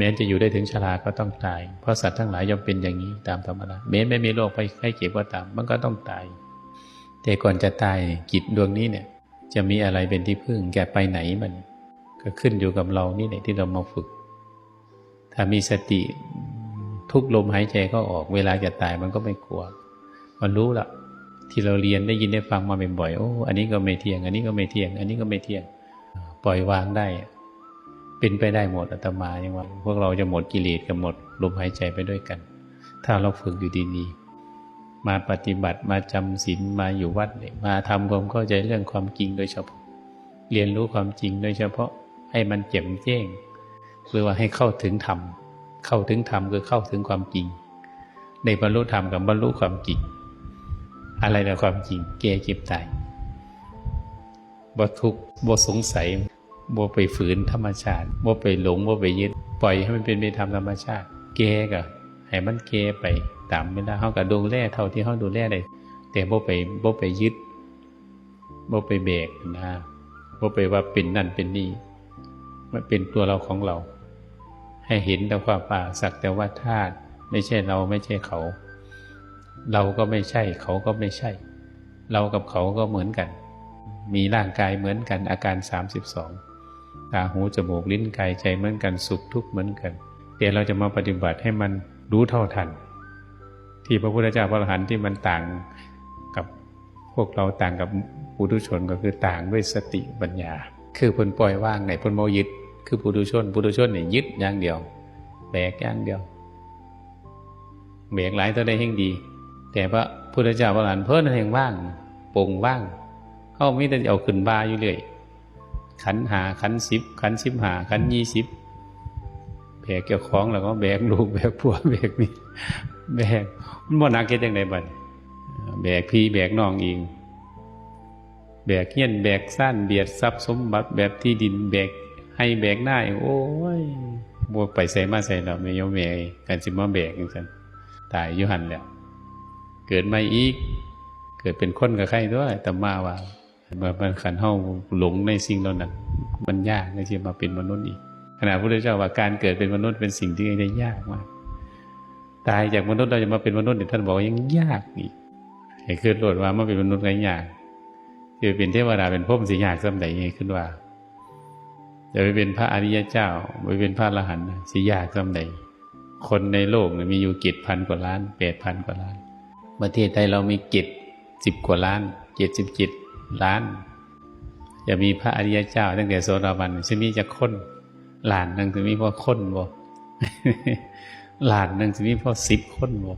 แม้จะอยู่ได้ถึงชราก็ต้องตาย เพราะสัตว์ทั้งหลายย่อมเป็นอย่างนี้ตามธรรมดาแม้ไม่มีโรคภัยไข้เจ็บก็ตาม มันก็ต้องตาย แต่ก่อนจะตายจิตดวงนี้เนี่ย จะมีอะไรเป็นที่พึ่งแกไปไหนมัน ก็ขึ้นอยู่กับเรานี่แหละที่เรามาฝึก ถ้ามีสติทุกลมหายใจก็ออก เวลาจะตายมันก็ไม่กลัว มันรู้ละที่เราเรียนได้ยินได้ฟังมาบ่อยๆโอ้อันนี้ก็ไม่เที่ยง อันนี้ก็ไม่เที่ยง อันนี้ก็ไม่เที่ยง ปล่อยวางได้ เป็นไปได้หมดอาตมายังว่า พวกเราจะหมดกิเลสกับหมดลมหายใจไปด้วยกัน ถ้าเราฝึกอยู่ดีๆมาปฏิบัติมาจำศีลมาอยู่วัดเนี่ยมาทำความเข้าใจเรื่องความจริงโดยเฉพาะ เรียนรู้ความจริงโดยเฉพาะให้มันแจ่มแจ้งหรือว่าให้เข้าถึงธรรมเข้าถึงธรรมคือเข้าถึงความจริงในบรรลุธรรมกับบรรลุความจริง อะไรนะความจริง แก่เจ็บตายบ่ทุกข์บ่สงสัย บ่ไปฝืนธรรมชาติบ่ไปหลงบ่ไปยึด ปล่อยให้มันเป็นไปตามธรรมชาติแก่ก็ให้มันแก่ไปตามเวลาเฮาก็ดูแลเท่าที่เฮาดูแลได้แต่บ่ไปบ่ไปยึดบ่ไปแบกนะบ่ไปว่าเป็นนั่นเป็นนี่มันเป็นตัวเราของเรา ให้เห็นแต่ความป่าสักแต่ว่าธาตุไม่ใช่เราไม่ใช่เขา เราก็ไม่ใช่เขาก็ไม่ใช่ เรากับเขาก็เหมือนกัน มีร่างกายเหมือนกันอาการ 32 ตาหูจมูกลิ้นกายใจเหมือนกันสุขทุกข์เหมือนกัน แต่เราจะมาปฏิบัติให้มันรู้เท่าทัน ที่พระพุทธเจ้าพระอรหันต์ที่มันต่างกับพวกเราต่างกับปุถุชนก็คือต่างด้วยสติปัญญา คือเพนปล่อยว่างไหนเพนโมยึดคือปุถุชนปุถุชนเนี่ยยึดอย่างเดียวแบกอย่างเดียวแบกหลายตัวได้แห่งดี แต่พระพุทธเจ้าพระอรหันต์เพิ่นแห่งว่างโปร่งว่างเขาไม่ได้เอาขึ้นบาอยู่เลย ขันหาขันสิบขันสิบหาขันยี่สิบแบกเกี่ยวของแล้วก็แบกลูกแบกผัวแบกนี่แบกมันบ่หนักเกิดยังไงบัดแบกพี่แบกน้องเองแบกเงี้ยนแบกสั้นเบียดทรัพย์สมบัติแบบที่ดินแบกให้แบกหน้าโอ้ยบวกไปใส่มาใส่เราไม่ยอมแบกกันสิมาแบกจังซั่นตายยู่หันแล้ว เกิดมาอีก เกิดเป็นคนกับใครด้วยแต่มาว่า มื่อมันขันเฮาหลงในสิ่งเหล่านั้นมันยากที่จะมาเป็นมนุษย์อีกขณะพระพุทธเจ้าว่าการเกิดเป็นมนุษย์เป็นสิ่งที่ได้ยากมากตายจากมนุษย์เราจะมาเป็นมนุษย์เนี่ยท่านบอกว่ายังยากอีกให้ขึ้นโลดว่ามาเป็นมนุษย์ก็ยากจะเป็นเทวดาเป็นพรหมสิยากสำใดยังขึ้นว่าจะไปเป็นพระอริยเจ้าไปเป็นพระอรหันต์สิยากสำใดคนในโลกเนี่ยมีอยู่กิจพันกว่าล้านแปดพันกว่าล้านประเทศไทยเรามีกิจสิบกว่าล้านเจ็ดสิบเจ็ด ล้าน จะมีพระอริยเจ้า ตั้งแต่โสดาบันจะมีจะค้นหลานหนึ่งจะมีพอค้นบ่หลานหนึ่งจะมีพอสิบค้นบ่